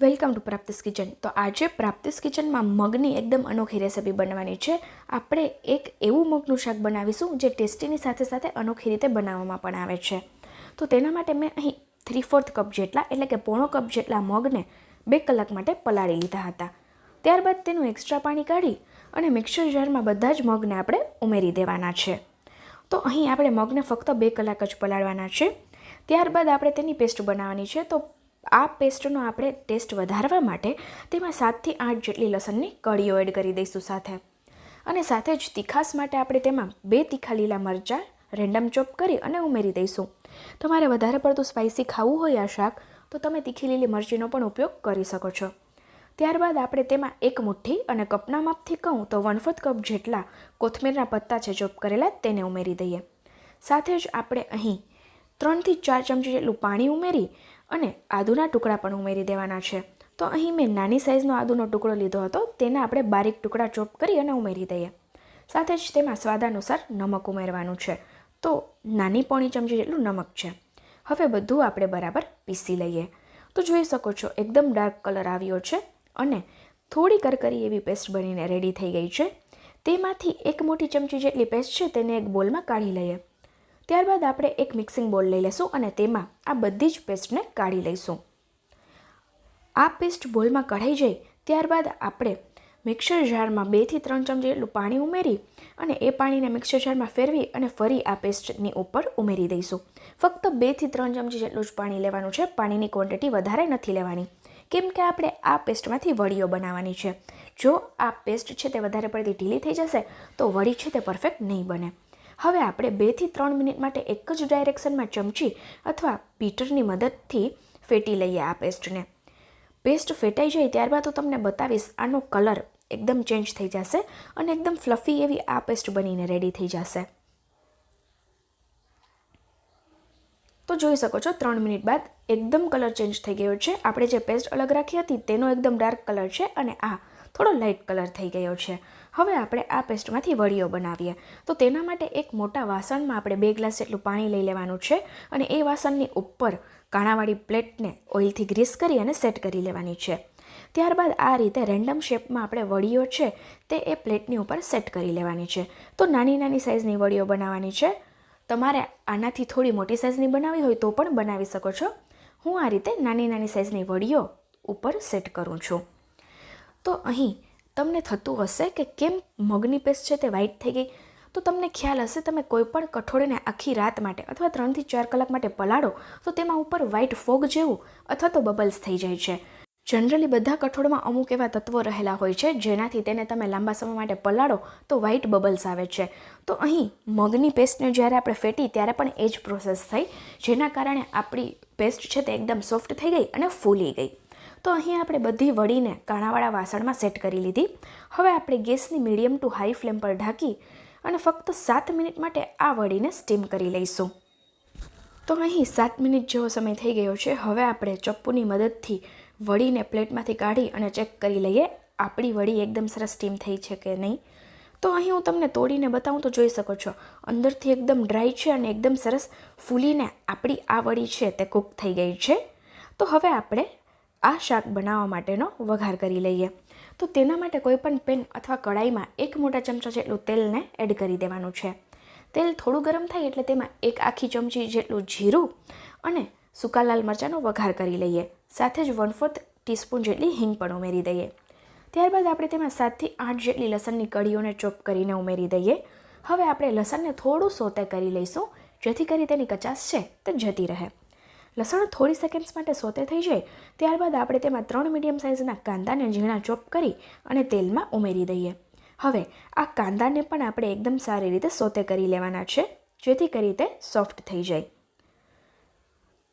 Welcome to પ્રાપ્તિસ kitchen. તો આજે પ્રાપ્તિસ કિચનમાં મગની એકદમ અનોખી રેસીપી બનવાની છે. આપણે એક એવું મગનું શાક બનાવીશું જે ટેસ્ટીની સાથે સાથે અનોખી રીતે બનાવવામાં પણ આવે છે. તો તેના માટે મેં અહીં થ્રી ફોર્થ કપ જેટલા, એટલે કે પોણો કપ જેટલા મગને બે કલાક માટે પલાળી લીધા હતા. ત્યારબાદ તેનું એક્સ્ટ્રા પાણી કાઢી અને મિક્સર જારમાં બધા જ મગને આપણે ઉમેરી દેવાના છે. તો અહીં આપણે મગને ફક્ત બે કલાક જ પલાળવાના છે. ત્યારબાદ આપણે તેની પેસ્ટ બનાવવાની છે. તો આ પેસ્ટનો આપણે ટેસ્ટ વધારવા માટે તેમાં સાતથી આઠ જેટલી લસણની કળીઓ એડ કરી દઈશું સાથે. અને સાથે જ તીખાસ માટે આપણે તેમાં બે તીખા લીલા મરચાં રેન્ડમ ચોપ કરી અને ઉમેરી દઈશું. તમારે વધારે પડતું સ્પાઇસી ખાવું હોય આ શાક, તો તમે તીખી લીલી મરચીનો પણ ઉપયોગ કરી શકો છો. ત્યારબાદ આપણે તેમાં એક મુઠ્ઠી અને કપના માપથી કહું તો વન ફોર્થ કપ જેટલા કોથમીરના પત્તા છે ચોપ કરેલા તેને ઉમેરી દઈએ. સાથે જ આપણે અહીં ત્રણથી ચાર ચમચી જેટલું પાણી ઉમેરી અને આદુના ટુકડા પણ ઉમેરી દેવાના છે. તો અહીં મેં નાની સાઇઝનો આદુનો ટુકડો લીધો હતો, તેને આપણે બારીક ટુકડા ચોપ કરી અને ઉમેરી દઈએ. સાથે જ તેમાં સ્વાદાનુસાર નમક ઉમેરવાનું છે. તો નાની પોણી ચમચી જેટલું નમક છે. હવે બધું આપણે બરાબર પીસી લઈએ. તો જોઈ શકો છો, એકદમ ડાર્ક કલર આવ્યો છે અને થોડી કરકરી એવી પેસ્ટ બનીને રેડી થઈ ગઈ છે. તેમાંથી એક મોટી ચમચી જેટલી પેસ્ટ છે તેને એક બોલમાં કાઢી લઈએ. ત્યારબાદ આપણે એક મિક્સિંગ બોલ લઈ લઈશું અને તેમાં આ બધી જ પેસ્ટને કાઢી લઈશું. આ પેસ્ટ બોલમાં કઢાઈ જાય ત્યારબાદ આપણે મિક્સર જારમાં બેથી ત્રણ ચમચી જેટલું પાણી ઉમેરી અને એ પાણીને મિક્સર જારમાં ફેરવી અને ફરી આ પેસ્ટની ઉપર ઉમેરી દઈશું. ફક્ત બેથી ત્રણ ચમચી જેટલું જ પાણી લેવાનું છે. પાણીની ક્વોન્ટિટી વધારે નથી લેવાની. કેમ કે આપણે આ પેસ્ટમાંથી વડીઓ બનાવવાની છે. જો આ પેસ્ટ છે તે વધારે પડતી ઢીલી થઈ જશે, તો વડી છે તે પરફેક્ટ નહીં બને. હવે આપણે બેથી ત્રણ મિનિટ માટે એક જ ડાયરેક્શનમાં ચમચી અથવા પીટરની મદદથી ફેટી લઈએ આ પેસ્ટને. પેસ્ટ ફેટાઈ જાય ત્યારબાદ હું તમને બતાવીશ આનો કલર એકદમ ચેન્જ થઈ જશે અને એકદમ ફ્લફી એવી આ પેસ્ટ બનીને રેડી થઈ જશે. તો જોઈ શકો છો ત્રણ મિનિટ બાદ એકદમ કલર ચેન્જ થઈ ગયો છે. આપણે જે પેસ્ટ અલગ રાખી હતી તેનો એકદમ ડાર્ક કલર છે અને આ થોડો લાઇટ કલર થઈ ગયો છે. હવે આપણે આ પેસ્ટમાંથી વડીઓ બનાવીએ. તો તેના માટે એક મોટા વાસણમાં આપણે બે ગ્લાસ જેટલું પાણી લઈ લેવાનું છે અને એ વાસણની ઉપર કાણાવાળી પ્લેટને ઓઇલથી ગ્રીસ કરી અને સેટ કરી લેવાની છે. ત્યારબાદ આ રીતે રેન્ડમ શેપમાં આપણે વડીઓ છે તે એ પ્લેટની ઉપર સેટ કરી લેવાની છે. તો નાની નાની સાઇઝની વડીઓ બનાવવાની છે. તમારે આનાથી થોડી મોટી સાઇઝની બનાવવી હોય તો પણ બનાવી શકો છો. હું આ રીતે નાની નાની સાઇઝની વડીઓ ઉપર સેટ કરું છું. તો અહીં તમને થતું હશે કે કેમ મગની પેસ્ટ છે તે વ્હાઈટ થઈ ગઈ? તો તમને ખ્યાલ હશે, તમે કોઈપણ કઠોળને આખી રાત માટે અથવા ત્રણથી ચાર કલાક માટે પલાળો, તો તેમાં ઉપર વ્હાઈટ ફોગ જેવું અથવા તો બબલ્સ થઈ જાય છે. જનરલી બધા કઠોળમાં અમુક એવા તત્વો રહેલા હોય છે, જેનાથી તેને તમે લાંબા સમય માટે પલાળો, તો વ્હાઈટ બબલ્સ આવે છે. તો અહીં મગની પેસ્ટને જ્યારે આપણે ફેટી, ત્યારે પણ એ જ પ્રોસેસ થઈ, જેના કારણે આપણી પેસ્ટ છે તે એકદમ સોફ્ટ થઈ ગઈ અને ફૂલી ગઈ. તો અહીં આપણે બધી વડીને કાણાવાળા વાસણમાં સેટ કરી લીધી. હવે આપણે ગેસની મીડિયમ ટુ હાઈ ફ્લેમ પર ઢાંકી અને ફક્ત સાત મિનિટ માટે આ વડીને સ્ટીમ કરી લઈશું. તો અહીં સાત મિનિટ જેવો સમય થઈ ગયો છે. હવે આપણે ચપ્પુની મદદથી વડીને પ્લેટમાંથી કાઢી અને ચેક કરી લઈએ, આપણી વડી એકદમ સરસ સ્ટીમ થઈ છે કે નહીં. તો અહીં હું તમને તોડીને બતાવું તો જોઈ શકો છો. અંદરથી એકદમ ડ્રાય છે અને એકદમ સરસ ફૂલીને આપણી આ વડી છે તે કૂક થઈ ગઈ છે. તો હવે આપણે આ શાક બનાવવા માટેનો વઘાર કરી લઈએ. તો તેના માટે કોઈપણ પેન અથવા કડાઈમાં એક મોટા ચમચા જેટલું તેલને એડ કરી દેવાનું છે. તેલ થોડું ગરમ થાય એટલે તેમાં એક આખી ચમચી જેટલું જીરું અને સૂકા લાલ મરચાંનો વઘાર કરી લઈએ. સાથે જ વન ફોર્થ ટીસ્પૂન જેટલી હિંગ પણ ઉમેરી દઈએ. ત્યારબાદ આપણે તેમાં સાતથી આઠ જેટલી લસણની કળીઓને ચોપ કરીને ઉમેરી દઈએ. હવે આપણે લસણને થોડું સોતે કરી લઈશું, જેથી કરી તેની કચાશ છે તે જતી રહે. લસણ થોડી સેકન્ડ્સ માટે સોતે થઈ જાય, ત્યારબાદ આપણે તેમાં ત્રણ મીડિયમ સાઇઝના કાંદાને ઝીણા ચોપ કરી અને તેલમાં ઉમેરી દઈએ. હવે, આ કાંદાને પણ આપણે એકદમ સારી રીતે સોતે કરી લેવાના છે, જેથી કરી તે સોફ્ટ થઈ જાય.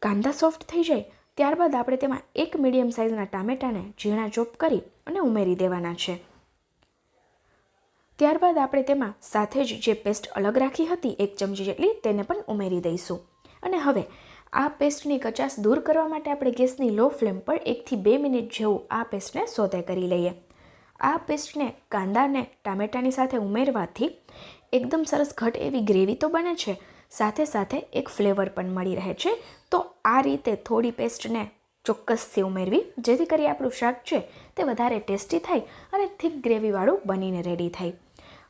કાંદા સોફ્ટ થઈ જાય, ત્યારબાદ આપણે તેમાં એક મીડિયમ સાઇઝના ટામેટાને ઝીણા ચોપ કરી અને ઉમેરી દેવાના છે. ત્યારબાદ આપણે તેમાં સાથે જ જે પેસ્ટ અલગ રાખી હતી, એક ચમચી જેટલી, તેને પણ ઉમેરી દઈશું. અને હવે આ પેસ્ટની કચાશ દૂર કરવા માટે આપણે ગેસની લો ફ્લેમ પર એકથી બે મિનિટ જેવું આ પેસ્ટને સોતે કરી લઈએ. આ પેસ્ટને કાંદાને ટામેટાની સાથે ઉમેરવાથી એકદમ સરસ ઘટ એવી ગ્રેવી તો બને છે, સાથે સાથે એક ફ્લેવર પણ મળી રહે છે. તો આ રીતે થોડી પેસ્ટને ચોક્કસથી ઉમેરવી, જેથી કરી આપણું શાક છે તે વધારે ટેસ્ટી થાય અને થીક ગ્રેવીવાળું બનીને રેડી થાય.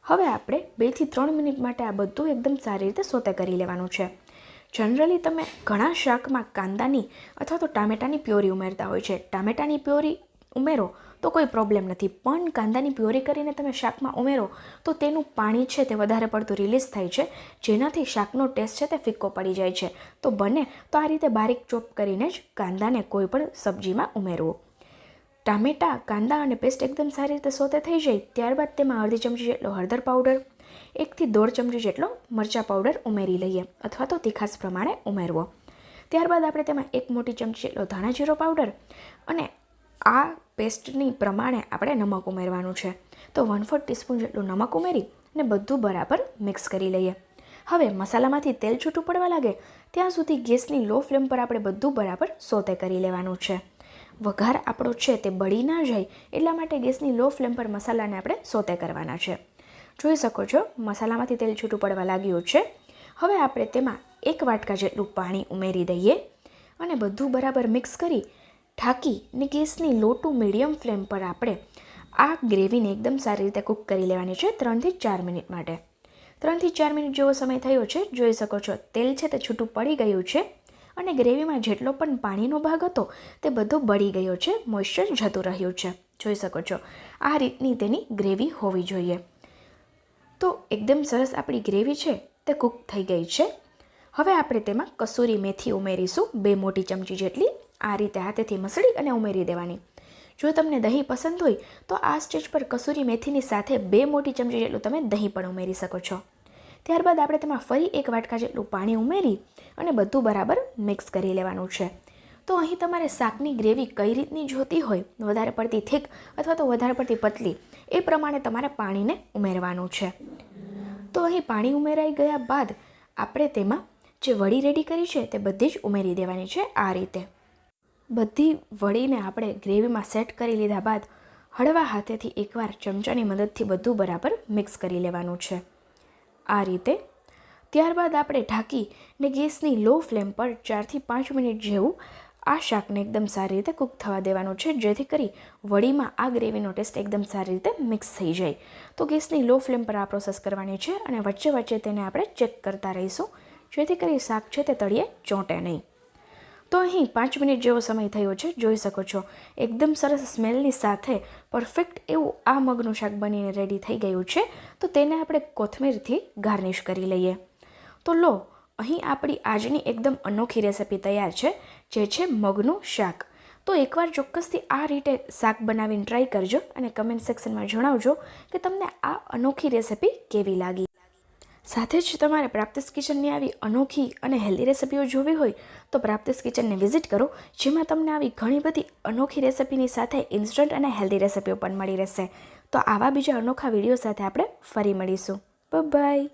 હવે આપણે બેથી ત્રણ મિનિટ માટે આ બધું એકદમ સારી રીતે સોતે કરી લેવાનું છે. જનરલી તમે ઘણા શાકમાં કાંદાની અથવા તો ટામેટાની પ્યોરી ઉમેરતા હોય છે. ટામેટાની પ્યોરી ઉમેરો તો કોઈ પ્રોબ્લેમ નથી. પણ કાંદાની પ્યોરી કરીને તમે શાકમાં ઉમેરો તો તેનું પાણી છે તે વધારે પડતું રિલીઝ થાય છે. જેનાથી શાકનો ટેસ્ટ છે તે ફિક્કો પડી જાય છે. તો બને તો આ રીતે બારીક ચોપ કરીને જ કાંદાને કોઈ પણ સબ્જીમાં ઉમેરવું. ટામેટાં, કાંદા અને પેસ્ટ એકદમ સારી રીતે સોતે થઈ જાય. ત્યારબાદ તેમાં અડધી ચમચી જેટલો હળદર પાવડર એકથી દોઢ ચમચી જેટલો મરચાં પાવડર ઉમેરી લઈએ અથવા તો તીખાસ પ્રમાણે ઉમેરવો. ત્યારબાદ આપણે તેમાં એક મોટી ચમચી જેટલો ધાણા જીરો પાવડર અને આ પેસ્ટની પ્રમાણે આપણે નમક ઉમેરવાનું છે. તો વન ફોર્થ ટીસ્પૂન જેટલું નમક ઉમેરી અને બધું બરાબર મિક્સ કરી લઈએ. હવે મસાલામાંથી તેલ છૂટું પડવા લાગે ત્યાં સુધી ગેસની લો ફ્લેમ પર આપણે બધું બરાબર સોતે કરી લેવાનું છે. વઘાર આપણો છે તે બળી ના જાય એટલા માટે ગેસની લો ફ્લેમ પર મસાલાને આપણે સોતે કરવાના છે. જોઈ શકો છો, મસાલામાંથી તેલ છૂટું પડવા લાગ્યું છે. હવે આપણે તેમાં એક વાટકા જેટલું પાણી ઉમેરી દઈએ અને બધું બરાબર મિક્સ કરી ઢાંકીને ગેસની લો ટુ મીડિયમ ફ્લેમ પર આપણે આ ગ્રેવીને એકદમ સારી રીતે કૂક કરી લેવાની છે ત્રણથી ચાર મિનિટ માટે. ત્રણથી ચાર મિનિટ જેવો સમય થયો છે, જોઈ શકો છો તેલ છે તે છૂટું પડી ગયું છે અને ગ્રેવીમાં જેટલો પણ પાણીનો ભાગ હતો તે બધો બળી ગયો છે, મોઇશ્ચર જતું રહ્યું છે. જોઈ શકો છો, આ રીતની તેની ગ્રેવી હોવી જોઈએ. એકદમ સરસ આપણી ગ્રેવી છે, તે કૂક થઈ ગઈ છે. હવે આપણે તેમાં કસૂરી મેથી ઉમેરીશું, બે મોટી ચમચી જેટલી. આ રીતે હાથેથી મસળી અને ઉમેરી દેવાની. જો તમને દહીં પસંદ હોય, તો આ સ્ટેજ પર કસૂરી મેથીની સાથે બે મોટી ચમચી જેટલું તમે દહીં પણ ઉમેરી શકો છો. ત્યારબાદ આપણે તેમાં ફરી એક વાટકા જેટલું પાણી ઉમેરી અને બધું બરાબર મિક્સ કરી લેવાનું છે. તો અહીં તમારે શાકની ગ્રેવી કઈ રીતની જોતી હોય, વધારે પડતી થીક અથવા તો વધારે પડતી પતલી, એ પ્રમાણે તમારે પાણીને ઉમેરવાનું છે. તો અહીં પાણી ઉમેરાઈ ગયા બાદ આપણે તેમાં જે વડી રેડી કરી છે તે બધી જ ઉમેરી દેવાની છે આ રીતે. બધી વડીને આપણે ગ્રેવીમાં સેટ કરી લીધા બાદ હળવા હાથેથી એકવાર ચમચાની મદદથી બધું બરાબર મિક્સ કરી લેવાનું છે. આ રીતે ત્યારબાદ આપણે ઢાંકીને ગેસની લો ફ્લેમ પર ચારથી પાંચ મિનિટ જેવું આ શાકને એકદમ સારી રીતે કૂક થવા દેવાનું છે, જેથી કરી વડીમાં આ ગ્રેવીનો ટેસ્ટ એકદમ સારી રીતે મિક્સ થઈ જાય. તો ગેસની લો ફ્લેમ પર આ પ્રોસેસ કરવાની છે અને વચ્ચે વચ્ચે તેને આપણે ચેક કરતા રહીશું, જેથી કરી શાક છે તે તળિયે ચોંટે નહીં. તો અહીં પાંચ મિનિટ જેવો સમય થયો છે, જોઈ શકો છો. એકદમ સરસ સ્મેલની સાથે પરફેક્ટ એવું આ મગનું શાક બનીને રેડી થઈ ગયું છે. તો તેને આપણે કોથમીરથી ગાર્નિશ કરી લઈએ. તો લો અહીં આપણી આજની એકદમ અનોખી રેસિપી તૈયાર છે, જે છે મગનું શાક. તો એકવાર ચોક્કસથી આ રીતે શાક બનાવીને ટ્રાય કરજો અને કમેન્ટ સેક્શનમાં જણાવજો કે તમને આ અનોખી રેસિપી કેવી લાગી. સાથે જ તમારે પ્રાપ્તિસ કિચનની આવી અનોખી અને હેલ્ધી રેસિપીઓ જોવી હોય, તો પ્રાપ્તિસ કિચનને વિઝિટ કરો, જેમાં તમને આવી ઘણી બધી અનોખી રેસિપીની સાથે ઇન્સ્ટન્ટ અને હેલ્ધી રેસિપીઓ પણ મળી રહેશે. તો આવા બીજા અનોખા વીડિયો સાથે આપણે ફરી મળીશું. બાય